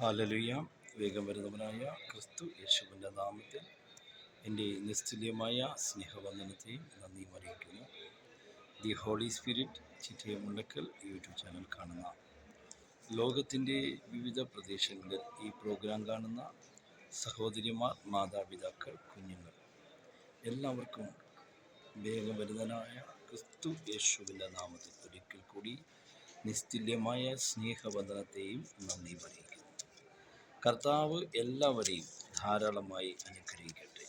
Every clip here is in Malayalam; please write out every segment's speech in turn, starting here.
ഹാലലുയ. വേഗം വരുന്നവനായ ക്രിസ്തു യേശുവിന്റെ നാമത്തിൽ എന്റെ നിസ്തുല്യമായ സ്നേഹവന്ദനത്തെയും നന്ദിയും അറിയിക്കുന്നു. The holy spirit Chittaya Mundakkal YouTube channel കാണുന്ന ലോകത്തിന്റെ വിവിധ പ്രദേശങ്ങളിൽ ഈ പ്രോഗ്രാം കാണുന്ന സഹോദരിമാർ മാതാപിതാക്കൾ കുഞ്ഞുങ്ങൾ എല്ലാവർക്കും വേഗം വരുന്നതിനായ ക്രിസ്തു യേശുവിന്റെ നാമത്തിൽ ഒരിക്കൽ കൂടി നിസ്തുല്യമായ സ്നേഹവന്ദനത്തെയും നന്ദി അറിയിക്കുന്നു. കർത്താവ് എല്ലാവരെയും ധാരാളമായി അനുഗ്രഹിക്കട്ടെ.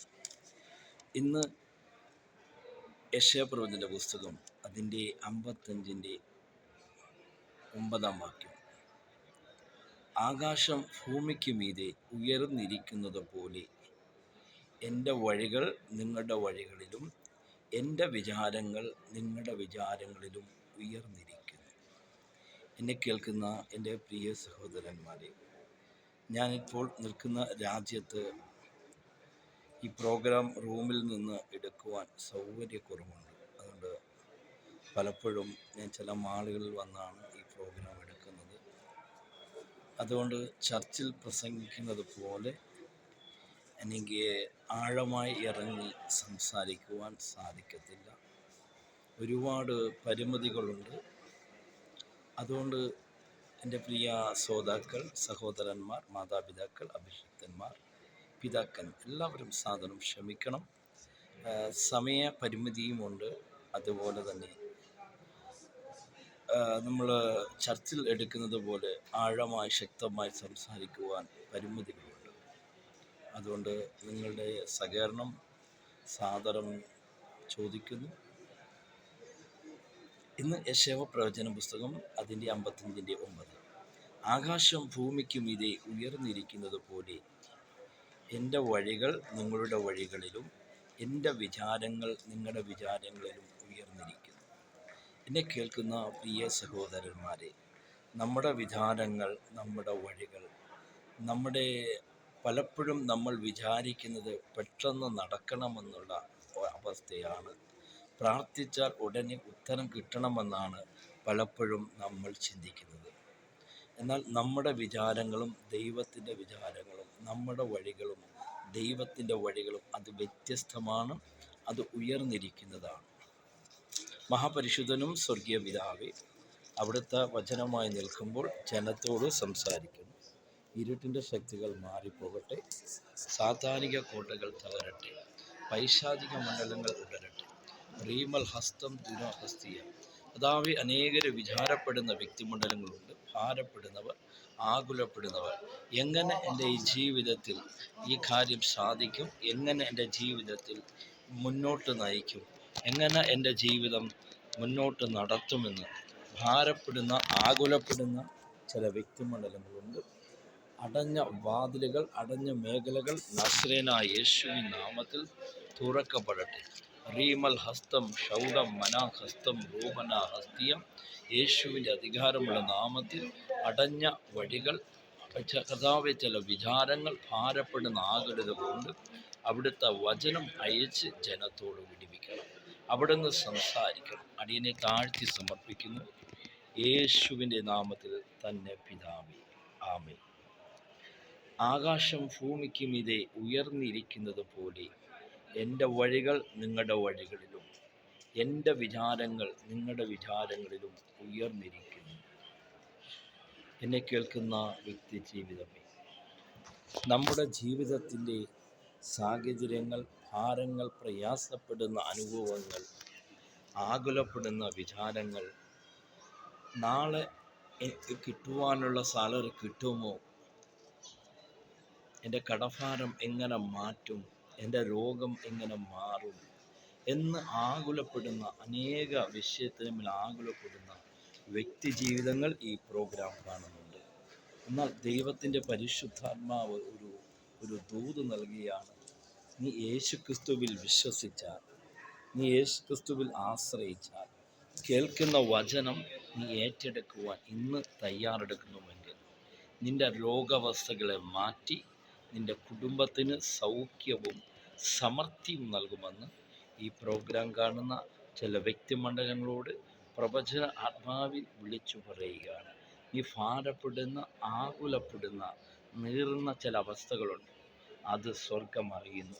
ഇന്ന് യശയപ്രവചന്റെ പുസ്തകം അതിന്റെ അമ്പത്തഞ്ചിന്റെ ഒമ്പതാം വാക്യം. ആകാശം ഭൂമിക്ക് മീതെ ഉയർന്നിരിക്കുന്നത് പോലെ എന്റെ വഴികൾ നിങ്ങളുടെ വഴികളിലും എന്റെ വിചാരങ്ങൾ നിങ്ങളുടെ വിചാരങ്ങളിലും ഉയർന്നിരിക്കുന്നു. എന്നെ കേൾക്കുന്ന എന്റെ പ്രിയ സഹോദരന്മാരെ ഞാനിപ്പോൾ നിൽക്കുന്ന രാജ്യത്ത് ഈ പ്രോഗ്രാം റൂമിൽ നിന്ന് എടുക്കുവാൻ സൗകര്യക്കുറവുണ്ട്. അതുകൊണ്ട് പലപ്പോഴും ഞാൻ ചില മാളുകളിൽ വന്നാണ് ഈ പ്രോഗ്രാം എടുക്കുന്നത്. അതുകൊണ്ട് ചർച്ചിൽ പ്രസംഗിക്കുന്നത് പോലെ എനിക്ക് ആഴമായി ഇറങ്ങി സംസാരിക്കുവാൻ സാധിക്കത്തില്ല. ഒരുപാട് പരിമിതികളുണ്ട്. അതുകൊണ്ട് എന്റെ പ്രിയ ശ്രോതാക്കൾ സഹോദരന്മാർ മാതാപിതാക്കൾ അഭിഷിക്തന്മാർ പിതാക്കൻ എല്ലാവരും സാധനം ക്ഷമിക്കണം. സമയ പരിമിതിയുമുണ്ട് അതുപോലെ തന്നെ നമ്മൾ ചർച്ചിൽ എടുക്കുന്നത് പോലെ ആഴമായി ശക്തമായി സംസാരിക്കുവാൻ പരിമിതികളുണ്ട്. അതുകൊണ്ട് നിങ്ങളുടെ സഹകരണം സാദരം ചോദിക്കുന്നു. ഇന്ന് യശേവ പ്രവചന പുസ്തകം അതിന്റെ അമ്പത്തഞ്ചിന്റെ ഒമ്പത്. ആകാശം ഭൂമിക്കും ഇതേ ഉയർന്നിരിക്കുന്നത് പോലെ. എന്റെ വഴികൾ നിങ്ങളുടെ വഴികളിലും എന്റെ വിചാരങ്ങൾ നിങ്ങളുടെ വിചാരങ്ങളിലും ഉയർന്നിരിക്കുന്നു. എന്നെ കേൾക്കുന്ന പ്രിയ സഹോദരന്മാരെ നമ്മുടെ വിചാരങ്ങൾ നമ്മുടെ വഴികൾ നമ്മുടെ പലപ്പോഴും നമ്മൾ വിചാരിക്കുന്നത് പെട്ടെന്ന് നടക്കണമെന്നുള്ള അവസ്ഥയാണ്. പ്രാർത്ഥിച്ചാൽ ഉടനെ ഉത്തരം കിട്ടണമെന്നാണ് പലപ്പോഴും നമ്മൾ ചിന്തിക്കുന്നത്. എന്നാൽ നമ്മുടെ വിചാരങ്ങളും ദൈവത്തിന്റെ വിചാരങ്ങളും നമ്മുടെ വഴികളും ദൈവത്തിന്റെ വഴികളും അത് വ്യത്യസ്തമാണ് അത് ഉയർന്നിരിക്കുന്നതാണ്. മഹാപരിശുദ്ധനും സ്വർഗീയ പിതാവെ അവിടുത്തെ വചനമായി നിൽക്കുമ്പോൾ ജനത്തോട് സംസാരിക്കുന്നു. ഇരുട്ടിന്റെ ശക്തികൾ മാറിപ്പോകട്ടെ സാധാനിക കോട്ടകൾ തകരട്ടെ പൈശാചിക മണ്ഡലങ്ങൾ ഉടരട്ടെ. റീമൽ ഹസ്തം ദുരഹസ്തീയ അതാവെ അനേകർ വിചാരപ്പെടുന്ന വ്യക്തിമണ്ഡലങ്ങളുണ്ട്. ഭാരപ്പെടുന്നവർ ആകുലപ്പെടുന്നവർ. എങ്ങനെ എന്റെ ഈ ജീവിതത്തിൽ ഈ കാര്യം സാധിക്കും? എങ്ങനെ എന്റെ ജീവിതത്തിൽ മുന്നോട്ട് നയിക്കും? എങ്ങനെ എന്റെ ജീവിതം മുന്നോട്ട് നടത്തുമെന്ന് ഭാരപ്പെടുന്ന ആകുലപ്പെടുന്ന ചില വ്യക്തിമണ്ഡലങ്ങളുണ്ട്. അടഞ്ഞ വാതിലുകൾ അടഞ്ഞ മേഖലകൾ നസ്രേന യേശുവിൻ നാമത്തിൽ തുറക്കപ്പെടട്ടെ. റീമൽ ഹസ്തം ഷൗഡം മനാഹസ്തം റൂപന ഹസ്തിയം യേശുവിന്റെ അധികാരമുള്ള നാമത്തിൽ അടഞ്ഞ വഴികൾ കഥാവെ ചില വിചാരങ്ങൾ ഭാരപ്പെടുന്ന ആകരുത് കൊണ്ട് അവിടുത്തെ വചനം അയച്ച് ജനത്തോട് വിടിവിക്കണം. അവിടുന്ന് സംസാരിക്കണം. അടിയനെ താഴ്ത്തി സമർപ്പിക്കുന്നു. യേശുവിന്റെ നാമത്തിൽ തന്നെ പിതാവി. ആമേ ആകാശം ഭൂമിക്കും ഉയർന്നിരിക്കുന്നത് പോലെ എന്റെ വഴികൾ നിങ്ങളുടെ വഴികളിലും. എന്റെ വിചാരങ്ങൾ നിങ്ങളുടെ വിചാരങ്ങളിലും ഉയർന്നിരിക്കുന്നു. എന്നെ കേൾക്കുന്ന വ്യക്തി ജീവിതമേ നമ്മുടെ ജീവിതത്തിന്റെ സാഹചര്യങ്ങൾ ഭാരങ്ങൾ പ്രയാസപ്പെടുന്ന അനുഭവങ്ങൾ ആകുലപ്പെടുന്ന വിചാരങ്ങൾ നാളെ എനിക്ക് കിട്ടുവാനുള്ള സാലറി കിട്ടുമോ? എന്റെ കടഭാരം എങ്ങനെ മാറ്റും? എന്റെ രോഗം എങ്ങനെ മാറും എന്ന് ആകുലപ്പെടുന്ന അനേക വിഷയത്തിനുമിൽ ആകുലപ്പെടുന്ന വ്യക്തി ജീവിതങ്ങൾ ഈ പ്രോഗ്രാം കാണുന്നുണ്ട്. എന്നാൽ ദൈവത്തിന്റെ പരിശുദ്ധാത്മാവ് ഒരു ഒരു ദൂത് നൽകിയാണ്. നീ യേശുക്രിസ്തുവിൽ വിശ്വസിച്ചാൽ നീ യേശുക്രിസ്തുവിൽ ആശ്രയിച്ചാൽ കേൾക്കുന്ന വചനം നീ ഏറ്റെടുക്കുവാൻ ഇന്ന് തയ്യാറെടുക്കുന്നുവെങ്കിൽ നിന്റെ രോഗാവസ്ഥകളെ മാറ്റി നിന്റെ കുടുംബത്തിന് സൗഖ്യവും സമൃദ്ധിയും നൽകുമെന്ന് ഈ പ്രോഗ്രാം കാണുന്ന ചില വ്യക്തിമണ്ഡലങ്ങളോട് പ്രവചന ആത്മാവിൽ വിളിച്ചു പറയുകയാണ്. നീ ഭാരപ്പെടുന്ന ആകുലപ്പെടുന്ന നീറുന്ന ചില അവസ്ഥകളുണ്ട്. അത് സ്വർഗം അറിയുന്നു.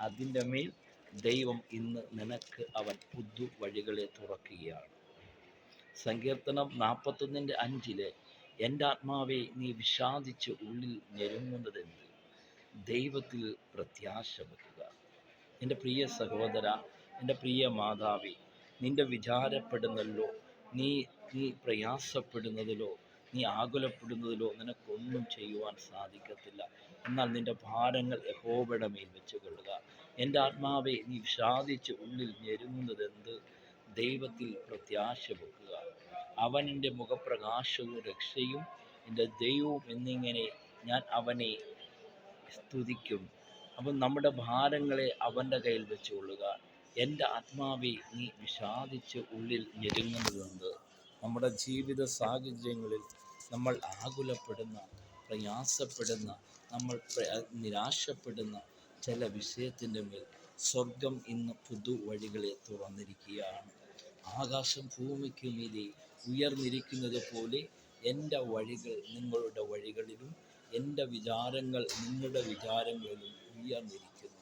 അതിന്റെ മേൽ ദൈവം ഇന്ന് നിനക്ക് അവൻ പുതു വഴികളെ തുറക്കുകയാണ്. സങ്കീർത്തനം നാൽപ്പത്തൊന്നിന്റെ അഞ്ചിലെ എന്റെ ആത്മാവെ നീ വിഷാദിച്ച് ഉള്ളിൽ ഞെരുങ്ങുന്നതെന്ത്? ദൈവത്തിൽ പ്രത്യാശ വെക്കുക. എന്റെ പ്രിയ സഹോദര എന്റെ പ്രിയ മാതാവി നിന്റെ വിചാരപ്പെടുന്നല്ലോ നീ നീ പ്രയാസപ്പെടുന്നതിലോ നീ ആകുലപ്പെടുന്നതിലോ നിനക്കൊന്നും ചെയ്യുവാൻ സാധിക്കത്തില്ല. എന്നാൽ നിന്റെ ഭാരങ്ങൾ യഹോബയുടെ മേൽ വെച്ച് കൊള്ളുക എന്റെ ആത്മാവെ നീ വിഷാദിച്ച് ഉള്ളിൽ ഞെരുങ്ങുന്നതെന്ത്? ദൈവത്തിൽ പ്രത്യാശ വെക്കുക. അവൻ എന്റെ മുഖപ്രകാശവും രക്ഷയും എന്റെ ദൈവവും എന്നിങ്ങനെ ഞാൻ അവനെ സ്തുതിക്കും. അപ്പം നമ്മുടെ ഭാരങ്ങളെ അവന്റെ കയ്യിൽ വെച്ചുകൊള്ളുക. എന്റെ ആത്മാവി നീ വിഷാദിച്ച് ഉള്ളിൽ ഞെരുങ്ങുന്നതുകൊണ്ട് നമ്മുടെ ജീവിത സാഹചര്യങ്ങളിൽ നമ്മൾ ആകുലപ്പെടുന്ന പ്രയാസപ്പെടുന്ന നമ്മൾ നിരാശപ്പെടുന്ന ചില വിഷയത്തിന്റെ മേൽ സ്വർഗം ഇന്ന് പുതു വഴികളെ തുറന്നിരിക്കുകയാണ്. ആകാശം ഭൂമിക്ക് മീതെ ഉയർന്നിരിക്കുന്നത് പോലെ എന്റെ വഴികൾ നിങ്ങളുടെ വഴികളിലും എന്റെ വിചാരങ്ങൾ നിങ്ങളുടെ വിചാരങ്ങളിലും ഉയർന്നിരിക്കുന്നു.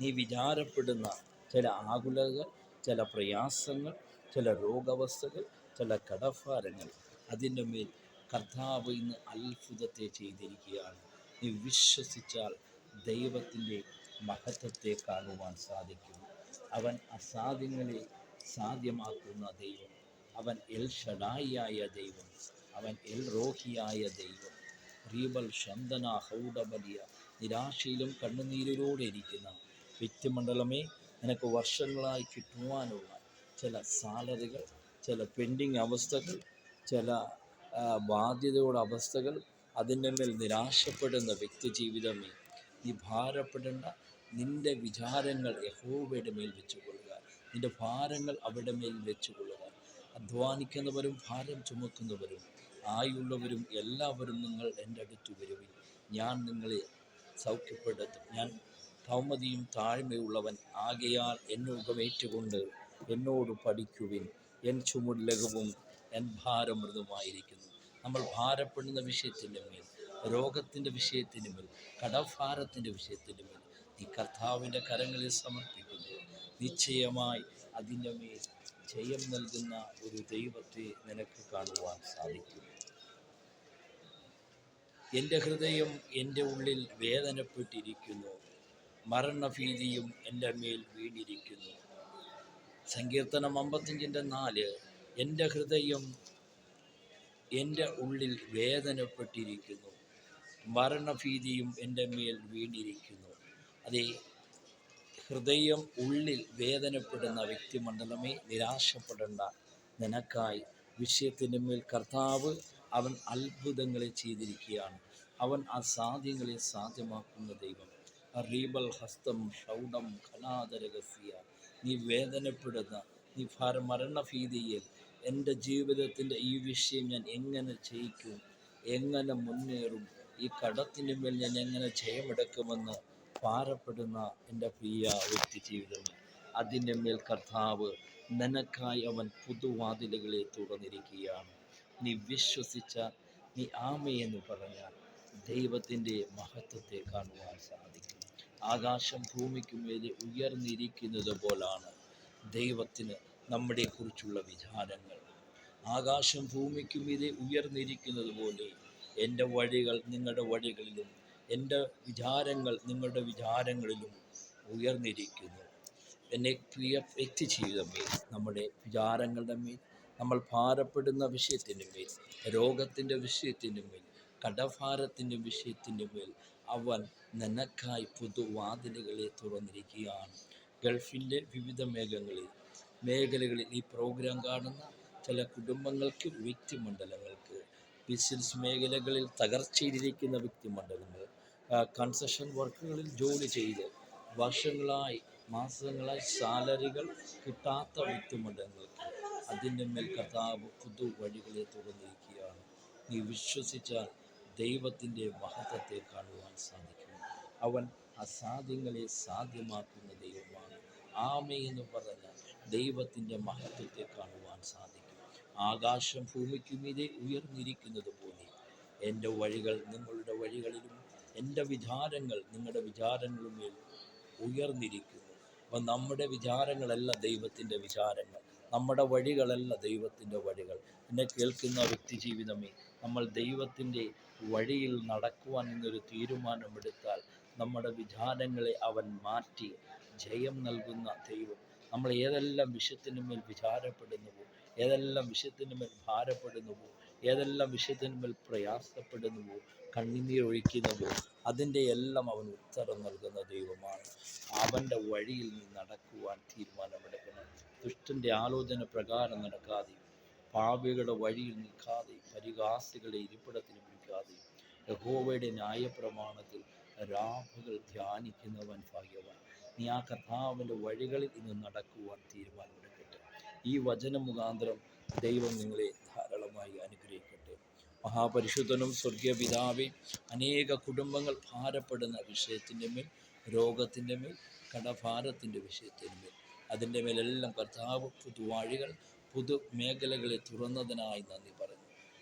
നീ വിചാരപ്പെടുന്ന ചില ആകുലകൾ ചില പ്രയാസങ്ങൾ ചില രോഗാവസ്ഥകൾ ചില കടഭാരങ്ങൾ അതിന്റെ മേൽ കർത്താവ് ഇന്ന് അത്ഭുതത്തെ ചെയ്തിരിക്കുകയാണ്. നീ വിശ്വസിച്ചാൽ ദൈവത്തിന്റെ മഹത്വത്തെ കാണുവാൻ സാധിക്കും. അവൻ അസാധ്യങ്ങളെ സാധ്യമാക്കുന്ന ദൈവം. അവൻ എൽ ഷഡായിയായ ദൈവം. അവൻ എൽ റോഹിയായ ദൈവം. റീബൽ ശന്തന ഹൗഡബലിയ. നിരാശയിലും കണ്ണുനീരിലൂടെ ഇരിക്കുന്ന വ്യക്തിമണ്ഡലമേ നിനക്ക് വർഷങ്ങളായി കിട്ടുവാനുള്ള ചില സാലറികൾ ചില പെൻഡിങ് അവസ്ഥകൾ ചില ബാധ്യതയുടെ അവസ്ഥകൾ അതിന്റെ മേൽ നിരാശപ്പെടുന്ന വ്യക്തി ജീവിതമേ നീ ഭാരപ്പെടേണ്ട. നിന്റെ വിചാരങ്ങൾ യഹോവയുടെ മേൽ വെച്ചുകൊള്ളുക. നിന്റെ ഭാരങ്ങൾ അവിടെ മേൽ വെച്ചുകൊള്ളുക. അധ്വാനിക്കുന്നവരും ഭാരം ചുമക്കുന്നവരും ആയുള്ളവരും എല്ലാവരും നിങ്ങൾ എന്റെ അടുത്ത് വരുവിൻ. ഞാൻ നിങ്ങളെ സൗഖ്യപ്പെടുത്തും. ഞാൻ കൗമതിയും താഴ്മയുള്ളവൻ. ആകയാൽ എന്നെ ഉപമേറ്റുകൊണ്ട് എന്നോട് പഠിക്കുവിൻ. എൻ ചുമട് എൻ ഭാരം മൃദുമായിരിക്കുന്നു നമ്മൾ ഭാരപ്പെടുന്ന വിഷയത്തിന്റെ മേൽ രോഗത്തിന്റെ വിഷയത്തിന്റെ മേൽ കടഭാരത്തിന്റെ വിഷയത്തിന്റെ മേൽ നീ കർത്താവിന്റെ കരങ്ങളിൽ സമർപ്പിക്കുന്നു. നിശ്ചയമായി അതിന്റെ മേൽ ജയം നൽകുന്ന ഒരു ദൈവത്തെ നിനക്ക് കാണുവാൻ സാധിക്കും. എന്റെ ഹൃദയം എന്റെ ഉള്ളിൽ വേദനപ്പെട്ടിരിക്കുന്നു. മരണഭീതിയും എന്റെ മേൽ വീണിരിക്കുന്നു. സങ്കീർത്തനം അമ്പത്തഞ്ചിന്റെ നാല്. എന്റെ ഹൃദയം എന്റെ ഉള്ളിൽ വേദനപ്പെട്ടിരിക്കുന്നു. മരണഭീതിയും എന്റെ മേൽ വീണിരിക്കുന്നു. അതേ ഹൃദയം ഉള്ളിൽ വേദനപ്പെടുന്ന വ്യക്തിമണ്ഡലമേ നിരാശപ്പെടേണ്ട. നിനക്കായി വിഷയത്തിന്റെ മേൽ കർത്താവ് അവൻ അത്ഭുതങ്ങളെ ചെയ്തിരിക്കുകയാണ്. അവൻ അസാധ്യങ്ങളെ സാധ്യമാക്കുന്ന ദൈവം. റീബൽ ഹസ്തം ഷൗഡം ഖനാദരഹസ്യ നീ വേദനപ്പെടുന്ന നീ ഭാര മരണഭീതിയിൽ എന്റെ ജീവിതത്തിന്റെ ഈ വിഷയം ഞാൻ എങ്ങനെ ജയിക്കും എങ്ങനെ മുന്നേറും? ഈ കടത്തിന്റെ മേൽ ഞാൻ എങ്ങനെ ജയമെടുക്കുമെന്ന് പാരപ്പെടുന്ന എന്റെ പ്രിയ വ്യക്തി ജീവിതം. അതിന്റെ മേൽ കർത്താവ് നിനക്കായി അവൻ പുതുവാതിലുകളെ തുറന്നിരിക്കുകയാണ്. നീ വിശ്വസിച്ച നീ ആമയെന്ന് പറഞ്ഞാൽ ദൈവത്തിന്റെ മഹത്വത്തെ കാണുവാൻ സാധിക്കും. ആകാശം ഭൂമിക്ക് മേലെ ഉയർന്നിരിക്കുന്നത് പോലാണ് ദൈവത്തിന് നമ്മളെക്കുറിച്ചുള്ള വിചാരങ്ങൾ. ആകാശം ഭൂമിക്ക് മീതെ ഉയർന്നിരിക്കുന്നത് പോലെ എന്റെ വഴികൾ നിങ്ങളുടെ വഴികളിലും എന്റെ വിചാരങ്ങൾ നിങ്ങളുടെ വിചാരങ്ങളിലും ഉയർന്നിരിക്കുന്നു. എന്നെ പ്രിയ വ്യക്തി ജീവിതമേ നമ്മുടെ വിചാരങ്ങളുടെ മേൽ നമ്മൾ ഭാരപ്പെടുന്ന വിഷയത്തിന്റെ മേൽ രോഗത്തിന്റെ വിഷയത്തിന്റെ മേൽ കടഭാരത്തിന്റെ വിഷയത്തിന്റെ മേൽ അവൻ നിനക്കായി പുതുവാതിലുകളെ തുറന്നിരിക്കുകയാണ്. ഗൾഫിന്റെ വിവിധ മേഖലകളിൽ മേഖലകളിൽ ഈ പ്രോഗ്രാം കാണുന്ന ചില കുടുംബങ്ങൾക്ക് വ്യക്തിമണ്ഡലങ്ങൾക്ക് ബിസിനസ് മേഖലകളിൽ തകർച്ചയിലിരിക്കുന്ന വ്യക്തിമണ്ഡലങ്ങൾ കൺസഷൻ വർക്കുകളിൽ ജോലി ചെയ്ത് വർഷങ്ങളായി മാസങ്ങളായി സാലറികൾ കിട്ടാത്ത വ്യക്തിമണ്ഡലങ്ങൾക്ക് അതിന്റെ മേൽ കർത്താവ് പുതു വഴികളെ തുറന്നിരിക്കുകയാണ്. നീ വിശ്വസിച്ച ദൈവത്തിന്റെ മഹത്വത്തെ കാണുവാൻ സാധിക്കും. അവൻ അസാധ്യങ്ങളെ സാധ്യമാക്കുന്ന ദൈവമാണ്. ആമേ എന്ന് പറഞ്ഞ ദൈവത്തിന്റെ മഹത്വത്തെ കാണുവാൻ സാധിക്കും. ആകാശം ഭൂമിക്ക് മീതെ ഉയർന്നിരിക്കുന്നത് പോലെ എന്റെ വഴികൾ നിങ്ങളുടെ വഴികളിലും എന്റെ വിചാരങ്ങൾ നിങ്ങളുടെ വിചാരങ്ങളുമേൽ ഉയർന്നിരിക്കുന്നു. അപ്പം നമ്മുടെ വിചാരങ്ങളല്ല ദൈവത്തിന്റെ വിചാരങ്ങൾ. നമ്മുടെ വഴികളല്ല ദൈവത്തിന്റെ വഴികൾ. എന്നെ കേൾക്കുന്ന വ്യക്തി ജീവിതമേ നമ്മൾ ദൈവത്തിന്റെ വഴിയിൽ നടക്കുവാൻ എന്നൊരു തീരുമാനമെടുത്താൽ നമ്മുടെ വിചാരങ്ങളെ അവൻ മാറ്റി ജയം നൽകുന്ന ദൈവം. നമ്മൾ ഏതെല്ലാം വിഷയത്തിനു മേൽ വിചാരപ്പെടുന്നുവോ ഏതെല്ലാം വിഷയത്തിനു മേൽ ഭാരപ്പെടുന്നുവോ ഏതെല്ലാം വിഷയത്തിനു മേൽ പ്രയാസപ്പെടുന്നുവോ കണ്ണിനീരൊഴിക്കുന്നുവോ അതിന്റെ എല്ലാം അവൻ ഉത്തരം നൽകുന്ന ദൈവമാണ്. അവന്റെ വഴിയിൽ നടക്കുവാൻ തീരുമാനമെടുക്കണം. ദുഷ്ടന്റെ ആലോചന പ്രകാരം നടക്കാതെ പാപികളുടെ വഴിയിൽ നിൽക്കാതെ പരിഹാസികളുടെ ഇരിപ്പിടത്തിൽ പിടിക്കാതെയും യഹോവയുടെ ന്യായപ്രമാണത്തിൽ രാഹുകൾ ധ്യാനിക്കുന്നവൻ ഭാഗ്യവാൻ. നീ ആ കർത്താവിന്റെ വഴികളിൽ ഇന്ന് നടക്കുവാൻ തീരുമാനമെടുക്കട്ടെ. ഈ വചനം മുഖാന്തരം ദൈവം നിങ്ങളെ ധാരാളമായി അനുഗ്രഹിക്കട്ടെ. മഹാപരിശുദ്ധനും സ്വർഗീയ പിതാവെ അനേക കുടുംബങ്ങൾ ഭാരപ്പെടുന്ന വിഷയത്തിന്റെ മേൽ രോഗത്തിന്റെ മേൽ കടഭാരത്തിന്റെ വിഷയത്തിന്റെ മേൽ അതിന്റെ മേലെല്ലാം കർത്താവ് പുതുവാഴികൾ പുതു മേഖലകളെ തുറന്നതിനായി നന്ദി പറഞ്ഞു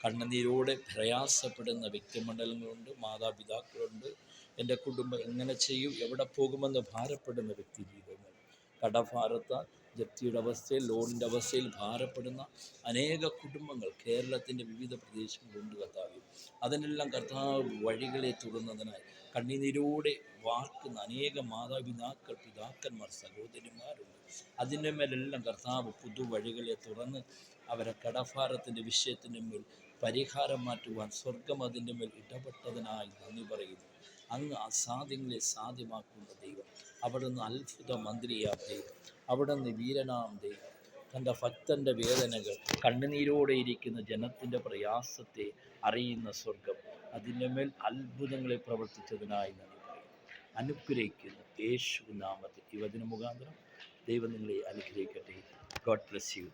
കണ്ണുനീരോടെ പ്രയാസപ്പെടുന്ന വ്യക്തിമണ്ഡലങ്ങളുണ്ട് മാതാപിതാക്കളുണ്ട്. എന്റെ കുടുംബം എങ്ങനെ ചെയ്യും? എവിടെ പോകുമെന്ന് ഭാരപ്പെടുന്ന വ്യക്തി ജീവിതങ്ങൾ. കടഭാരത്താൽ ജപ്തിയുടെ അവസ്ഥയിൽ ലോണിന്റെ അവസ്ഥയിൽ ഭാരപ്പെടുന്ന അനേക കുടുംബങ്ങൾ കേരളത്തിന്റെ വിവിധ പ്രദേശങ്ങളുണ്ട് കർത്താവ് അതിനെല്ലാം കർത്താവ് വഴികളെ തുറന്നതിനായി കണ്ണീരോടെ വാർക്കുന്ന അനേക മാതാപിതാക്കൾ പിതാക്കന്മാർ സഹോദരിമാരുണ്ട്. അതിന്റെ മേലെല്ലാം കർത്താവ് പുതുവഴികളെ തുറന്ന് അവരെ കടഭാരത്തിന്റെ വിഷയത്തിന്റെ മേൽ പരിഹാരം മാറ്റുവാൻ സ്വർഗം അതിന്റെ മേൽ ഇടപെട്ടതിനായി നന്ദി പറയുന്നു. അങ്ങ് അസാധ്യങ്ങളെ സാധ്യമാക്കുന്ന ദൈവം. അവിടുന്ന് അത്ഭുത മന്ത്രിയാം ദൈവം അവിടുന്ന് വീരനാം ദൈവം തന്റെ ഭക്തന്റെ വേദനകൾ കണ്ണുനീരോടെ ഇരിക്കുന്ന ജനത്തിന്റെ പ്രയാസത്തെ അറിയുന്ന സ്വർഗം അതിന്റെ മേൽ അത്ഭുതങ്ങളെ പ്രവർത്തിച്ചതിനായി നന്ദി അനുഗ്രഹിക്കുന്നു യേശു നാമത്തിൽ യുവതിന് മുഖാന്തരം ദൈവം നിങ്ങളെ അനുഗ്രഹിക്കട്ടെ. God bless you